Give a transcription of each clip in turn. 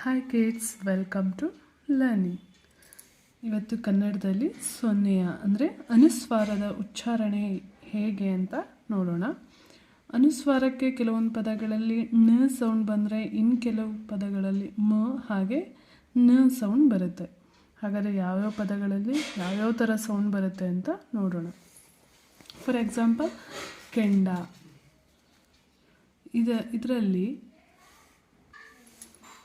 Hi kids welcome to learning ಇವತ್ತು ಕನ್ನಡದಲ್ಲಿ ಸೊನ್ನೆಯ, ಅಂದರೆ ಅನುಸ್ವಾರದ ಉಚ್ಚಾರಣೆ ಹೇಗೆ ಅಂತ ನೋಡೋಣ. ಅನುಸ್ವಾರಕ್ಕೆ ಕೆಲವೊಂದು ಪದಗಳಲ್ಲಿ ನ ಸೌಂಡ್ ಬಂದರೆ ಇನ್ನು ಕೆಲವು ಪದಗಳಲ್ಲಿ ಮ, ಹಾಗೆ ನ ಸೌಂಡ್ ಬರುತ್ತೆ. ಹಾಗಾದರೆ ಯಾವ್ಯಾವ ಪದಗಳಲ್ಲಿ ಯಾವ್ಯಾವ ಥರ ಸೌಂಡ್ ಬರುತ್ತೆ ಅಂತ ನೋಡೋಣ. ಫಾರ್ ಎಕ್ಸಾಂಪಲ್ ಕೆಂಡ. ಇದ, ಇದರಲ್ಲಿ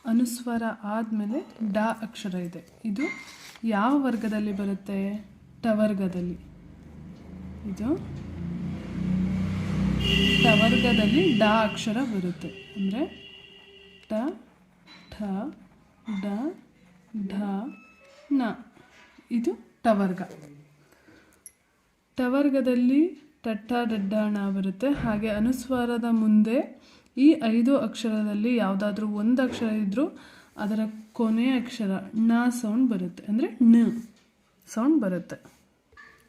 ಅನುಸ್ವಾರ ಆದಮೇಲೆ ಡ ಅಕ್ಷರ ಇದೆ. ಇದು ಯಾವ ವರ್ಗದಲ್ಲಿ ಬರುತ್ತೆ? ಟವರ್ಗದಲ್ಲಿ ವರ್ಗದಲ್ಲಿ. ಇದು ಟವರ್ಗದಲ್ಲಿ ವರ್ಗದಲ್ಲಿ ಡ ಅಕ್ಷರ ಬರುತ್ತೆ. ಅಂದರೆ ಟ, ಠ, ಡ, ಢ ನ ಇದು ಟವರ್ಗ ಟವರ್ಗದಲ್ಲಿ ಟಟ್ಟ ಡಡ್ಡ ಣ ಬರುತ್ತೆ. ಹಾಗೆ ಅನುಸ್ವಾರದ ಮುಂದೆ ಈ ಐದು ಅಕ್ಷರದಲ್ಲಿ ಯಾವುದಾದ್ರೂ ಒಂದು ಅಕ್ಷರ ಇದ್ದರೂ ಅದರ ಕೊನೆಯ ಅಕ್ಷರ ಣ ಸೌಂಡ್ ಬರುತ್ತೆ. ಅಂದರೆ ಣ ಸೌಂಡ್ ಬರುತ್ತೆ.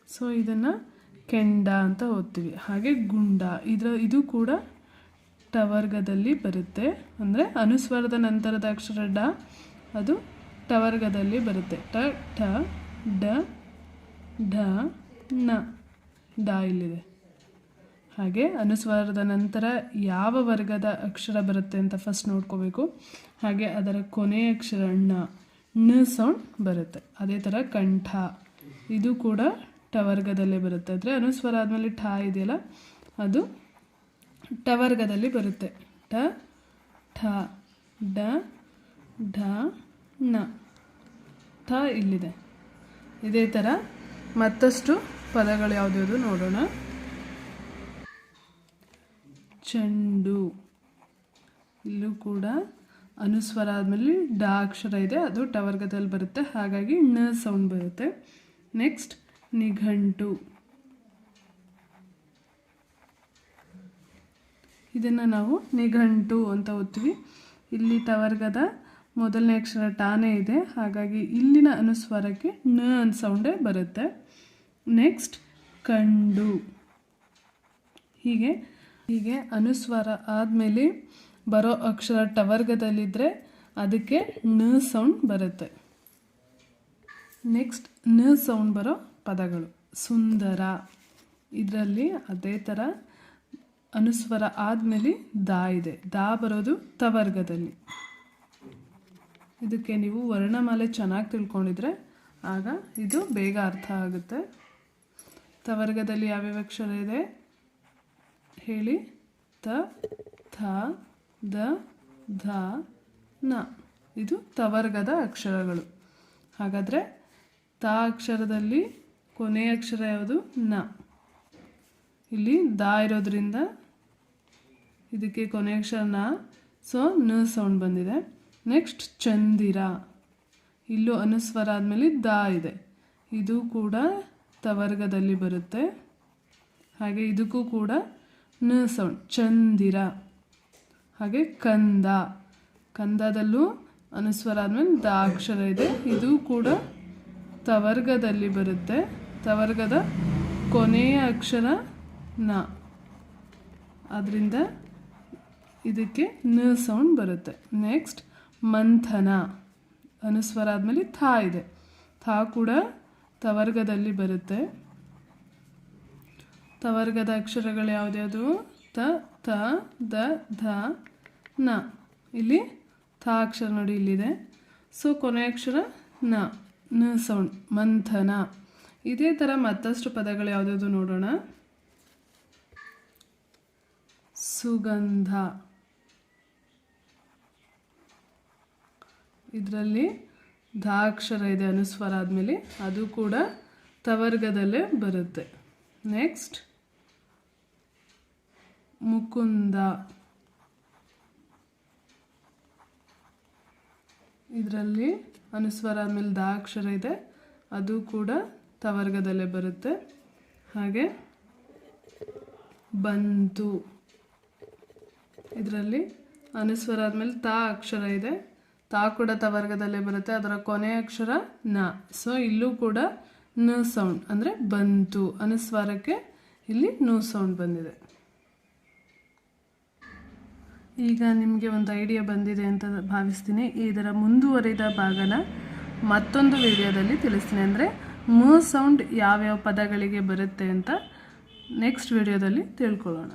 ಸೊ ಇದನ್ನು ಕೆಂಡ ಅಂತ ಓದ್ತೀವಿ. ಹಾಗೆ ಗುಂಡ, ಇದರ, ಇದು ಕೂಡ ಟವರ್ಗದಲ್ಲಿ ಬರುತ್ತೆ. ಅಂದರೆ ಅನುಸ್ವರದ ನಂತರದ ಅಕ್ಷರ ಡ, ಅದು ಟವರ್ಗದಲ್ಲಿ ಬರುತ್ತೆ. ಟ, ಠ, ಡ, ಢ ನ ಡ ಇಲ್ಲಿದೆ. ಹಾಗೆ ಅನುಸ್ವಾರದ ನಂತರ ಯಾವ ವರ್ಗದ ಅಕ್ಷರ ಬರುತ್ತೆ ಅಂತ ಫಸ್ಟ್ ನೋಡ್ಕೋಬೇಕು. ಹಾಗೆ ಅದರ ಕೊನೆಯ ಅಕ್ಷರ ಣ ಣ ಸೌಂಡ್ ಬರುತ್ತೆ. ಅದೇ ಥರ ಕಂಠ, ಇದು ಕೂಡ ಟ ಬರುತ್ತೆ. ಅಂದರೆ ಅನುಸ್ವರ ಆದಮೇಲೆ ಠ ಇದೆಯಲ್ಲ, ಅದು ಟ ವರ್ಗದಲ್ಲಿ ಬರುತ್ತೆ. ಟ ಠ, ಡ, ಢ, ಣ. ಠ ಇಲ್ಲಿದೆ. ಇದೇ ಥರ ಮತ್ತಷ್ಟು ಪದಗಳು ಯಾವುದ್ಯಾವುದು ನೋಡೋಣ. ಚೆಂಡು ಇಲ್ಲೂ ಕೂಡ ಅನುಸ್ವರ ಆದಮೇಲೆ ಡ ಅಕ್ಷರ ಇದೆ. ಅದು ಟವರ್ಗದಲ್ಲಿ ಬರುತ್ತೆ. ಹಾಗಾಗಿ ಣ ಸೌಂಡ್ ಬರುತ್ತೆ. ನೆಕ್ಸ್ಟ್ ನಿಘಂಟು. ಇದನ್ನು ನಾವು ನಿಘಂಟು ಅಂತ ಓದ್ತೀವಿ. ಇಲ್ಲಿ ಟವರ್ಗದ ಮೊದಲನೇ ಅಕ್ಷರ ಟಾನೇ ಇದೆ. ಹಾಗಾಗಿ ಇಲ್ಲಿನ ಅನುಸ್ವಾರಕ್ಕೆ ನ ಅಂತ ಸೌಂಡೇ ಬರುತ್ತೆ. ನೆಕ್ಸ್ಟ್ ಕಂಡು. ಹೀಗೆ ಹೀಗೆ ಅನುಸ್ವಾರ ಆದಮೇಲೆ ಬರೋ ಅಕ್ಷರ ಟವರ್ಗದಲ್ಲಿದ್ದರೆ ಅದಕ್ಕೆ ನ ಸೌಂಡ್ ಬರುತ್ತೆ. ನೆಕ್ಸ್ಟ್ನ ಸೌಂಡ್ ಬರೋ ಪದಗಳು. ಸುಂದರ. ಇದರಲ್ಲಿ ಅದೇ ಥರ ಅನುಸ್ವರ ಆದಮೇಲೆ ದಾ ಇದೆ. ದಾ ಬರೋದು ತವರ್ಗದಲ್ಲಿ ಇದಕ್ಕೆ ನೀವು ವರ್ಣಮಾಲೆ ಚೆನ್ನಾಗಿ ತಿಳ್ಕೊಂಡಿದ್ರೆ ಆಗ ಇದು ಬೇಗ ಅರ್ಥ ಆಗುತ್ತೆ. ತವರ್ಗದಲ್ಲಿ ಯಾವ್ಯಾವ ಅಕ್ಷರ ಇದೆ? ಹೇಳಿ. ತ, ಥ, ದ, ಧ, ನ. ಇದು ತವರ್ಗದ ಅಕ್ಷರಗಳು. ಹಾಗಾದರೆ ತ ಅಕ್ಷರದಲ್ಲಿ ಕೊನೆಯ ಅಕ್ಷರ ಯಾವುದು? ನ. ಇಲ್ಲಿ ದ ಇರೋದ್ರಿಂದ ಇದಕ್ಕೆ ಕೊನೆಯ ಅಕ್ಷರ ನ. ಸೊ, ನ ಸೌಂಡ್ ಬಂದಿದೆ. ನೆಕ್ಸ್ಟ್ ಚಂದಿರ. ಇಲ್ಲೂ ಅನುಸ್ವರ ಆದಮೇಲೆ ದ ಇದೆ. ಇದು ಕೂಡ ತವರ್ಗದಲ್ಲಿ ಬರುತ್ತೆ. ಹಾಗೆ ಇದಕ್ಕೂ ಕೂಡ ನ ಸೌಂಡ್ ಚಂದಿರ. ಹಾಗೆ ಕಂದ. ಕಂದದಲ್ಲೂ ಅನುಸ್ವರ ಆದಮೇಲೆ ದ ಅಕ್ಷರ ಇದೆ. ಇದು ಕೂಡ ತವರ್ಗದಲ್ಲಿ ಬರುತ್ತೆ. ತವರ್ಗದ ಕೊನೆಯ ಅಕ್ಷರ ನ. ಆದ್ದರಿಂದ ಇದಕ್ಕೆ ನ ಸೌಂಡ್ ಬರುತ್ತೆ. ನೆಕ್ಸ್ಟ್ ಮಂಥನ. ಅನುಸ್ವರ ಆದಮೇಲೆ ಥಾ ಇದೆ. ಥಾ ಕೂಡ ತವರ್ಗದಲ್ಲಿ ಬರುತ್ತೆ. ತವರ್ಗದ ಅಕ್ಷರಗಳು ಯಾವುದ್ಯಾವುದು ತ ತ, ದ, ಧ, ನ. ಇಲ್ಲಿ ಥ ಅಕ್ಷರ ನೋಡಿ ಇಲ್ಲಿದೆ. ಸೊ, ಕೊನೆ ಅಕ್ಷರ ನ. ನ ಸೌಂಡ್, ಮಂಥನ. ಇದೇ ಥರ ಮತ್ತಷ್ಟು ಪದಗಳು ಯಾವುದ್ಯಾವುದು ನೋಡೋಣ. ಸುಗಂಧ. ಇದರಲ್ಲಿ ಧ ಅಕ್ಷರ ಇದೆ, ಅನುಸ್ವರ ಆದಮೇಲೆ ಅದು ಕೂಡ ತವರ್ಗದಲ್ಲೇ ಬರುತ್ತೆ. ನೆಕ್ಸ್ಟ್ ಮುಕುಂದ. ಇದರಲ್ಲಿ ಅನುಸ್ವರ ಆದಮೇಲೆ ದ ಅಕ್ಷರ ಇದೆ. ಅದು ಕೂಡ ತವರ್ಗದಲ್ಲೇ ಬರುತ್ತೆ. ಹಾಗೆ ಬಂತು. ಇದರಲ್ಲಿ ಅನುಸ್ವರ ಆದಮೇಲೆ ತಾ ಅಕ್ಷರ ಇದೆ. ತಾ ಕೂಡ ತವರ್ಗದಲ್ಲೇ ಬರುತ್ತೆ. ಅದರ ಕೊನೆಯ ಅಕ್ಷರ ನ. ಸೊ ಇಲ್ಲೂ ಕೂಡ ನ ಸೌಂಡ್ ಅಂದರೆ ಬಂತು. ಅನುಸ್ವಾರಕ್ಕೆ ಇಲ್ಲಿ ನೋ ಸೌಂಡ್ ಬಂದಿದೆ. ಈಗ ನಿಮಗೆ ಒಂದು ಐಡಿಯಾ ಬಂದಿದೆ ಅಂತ ಭಾವಿಸ್ತೀನಿ. ಇದರ ಮುಂದುವರಿದ ಭಾಗನ ಮತ್ತೊಂದು ವಿಡಿಯೋದಲ್ಲಿ ತಿಳಿಸ್ತೀನಿ. ಅಂದರೆ ಮೂ ಸೌಂಡ್ ಯಾವ್ಯಾವ ಪದಗಳಿಗೆ ಬರುತ್ತೆ ಅಂತ ನೆಕ್ಸ್ಟ್ ವಿಡಿಯೋದಲ್ಲಿ ತಿಳ್ಕೊಳ್ಳೋಣ.